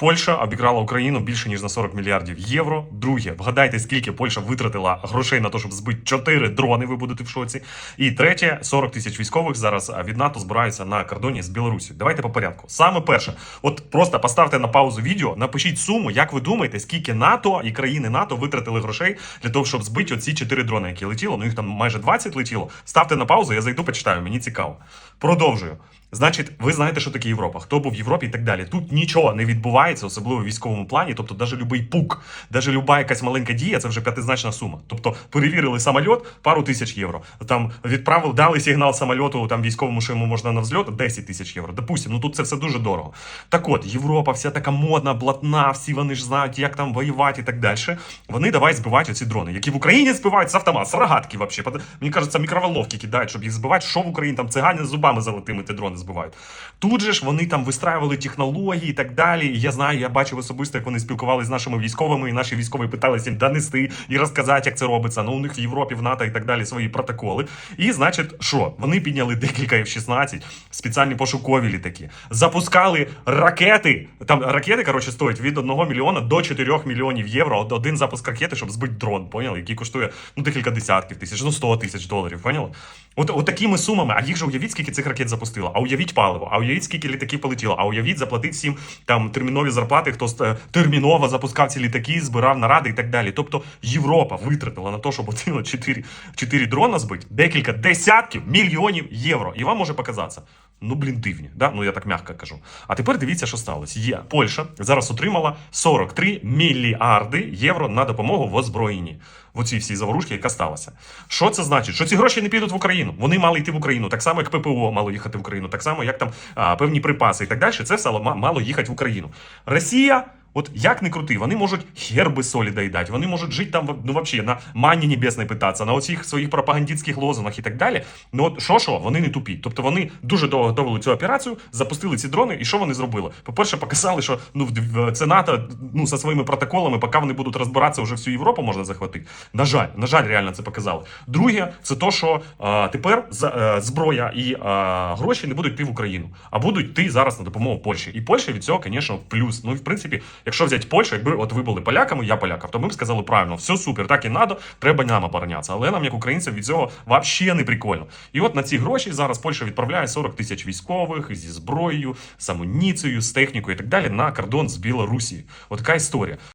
Польща обіграла Україну більше ніж на 40 мільярдів євро. Друге, вгадайте, скільки Польща витратила грошей на те, щоб збити 4 дрони. Ви будете в шоці. І третє, 40 тисяч військових зараз від НАТО збираються на кордоні з Білорусі. Давайте по порядку. Саме перше, от просто поставте на паузу відео, напишіть суму, як ви думаєте, скільки НАТО і країни НАТО витратили грошей для того, щоб збити оці 4 дрони, які летіло. Ну їх там майже 20 летіло. Ставте на паузу, я зайду, почитаю. Мені цікаво. Продовжую. Значить, ви знаєте, що таке Європа, хто був в Європі і так далі. Тут нічого не відбувається, особливо в військовому плані. Тобто, навіть любий пук, навіть люба якась маленька дія, це вже п'ятизначна сума. Тобто, перевірили самоліт, пару тисяч євро. Там відправили, дали сигнал самольоту там військовому, що йому можна на взльот, 10 тисяч євро. Допустим, ну тут це все дуже дорого. Так от, Європа, вся така модна, блатна, всі вони ж знають, як там воювати і так далі. Вони давай збивають оці дрони, які в Україні збивають з автомат, з рогатки. Под- Мені кажеться, мікроволновки кидають, щоб їх збивати. Що в Україні там цигани з зубами золотими ті дрони збивають. Тут же ж вони там вистраювали технології і так далі. І я знаю, я бачив особисто, як вони спілкувалися з нашими військовими, і наші військові питалися їм донести і розказати, як це робиться. Ну у них в Європі, в НАТО і так далі свої протоколи. І значить, що вони підняли декілька F-16, спеціальні пошукові літаки, запускали ракети. Там ракети, коротше, стоять від 1 мільйона до 4 мільйонів євро. Один запуск ракети, щоб збити дрон, поняли? Який коштує ну декілька десятків тисяч, ну 100 тисяч доларів. Поняли? От, от такими сумами, а їх же уявіть, скільки цих ракет запустило, а уявіть паливо, а уявіть, скільки літаків полетіло, а уявіть, заплатить всім там термінові зарплати, хто терміново запускав ці літаки, збирав наради і так далі. Тобто Європа витратила на те, щоб оцінило 4, 4 дрона збити, декілька десятків мільйонів євро. І вам може показатися. Ну, блін, дивні, да? ну я так м'яко кажу. А тепер дивіться, що сталося. Є Польща зараз отримала 43 мільярди євро на допомогу в озброєнні. В оцій всій заворушці, яка сталася. Що це значить? Що ці гроші не підуть в Україну. Вони мали йти в Україну, так само, як ППО мало їхати в Україну, так само, як там а, певні припаси і так далі. Це все мало їхати в Україну. Росія. От як не крути, вони можуть херби солі доїдати, вони можуть жити там ну, вообще, на мані небесної питатися, на оцих своїх пропагандистських лозунгах і так далі. Ну от що що, вони не тупі. Тобто вони дуже довго готували цю операцію, запустили ці дрони, і що вони зробили? По-перше, показали, що ну це НАТО ну зі своїми протоколами, поки вони будуть розбиратися, вже всю Європу можна захватити. На жаль, на жаль, реально це показали. Друге, це то, що е, тепер за, е, зброя і е, гроші не будуть йти в Україну, а будуть йти зараз на допомогу Польщі. І Польща від цього, звісно, плюс. Ну і в принципі, якщо взяти Польщу, якби от ви були поляками, я полякав, то ми б сказали правильно, все супер, так і надо, треба нам оборонятися. Але нам, як українцям, від цього взагалі не прикольно. І от на ці гроші зараз Польща відправляє 40 тисяч військових зі зброєю, з амуніцією, з технікою і так далі на кордон з Білорусі. От така історія.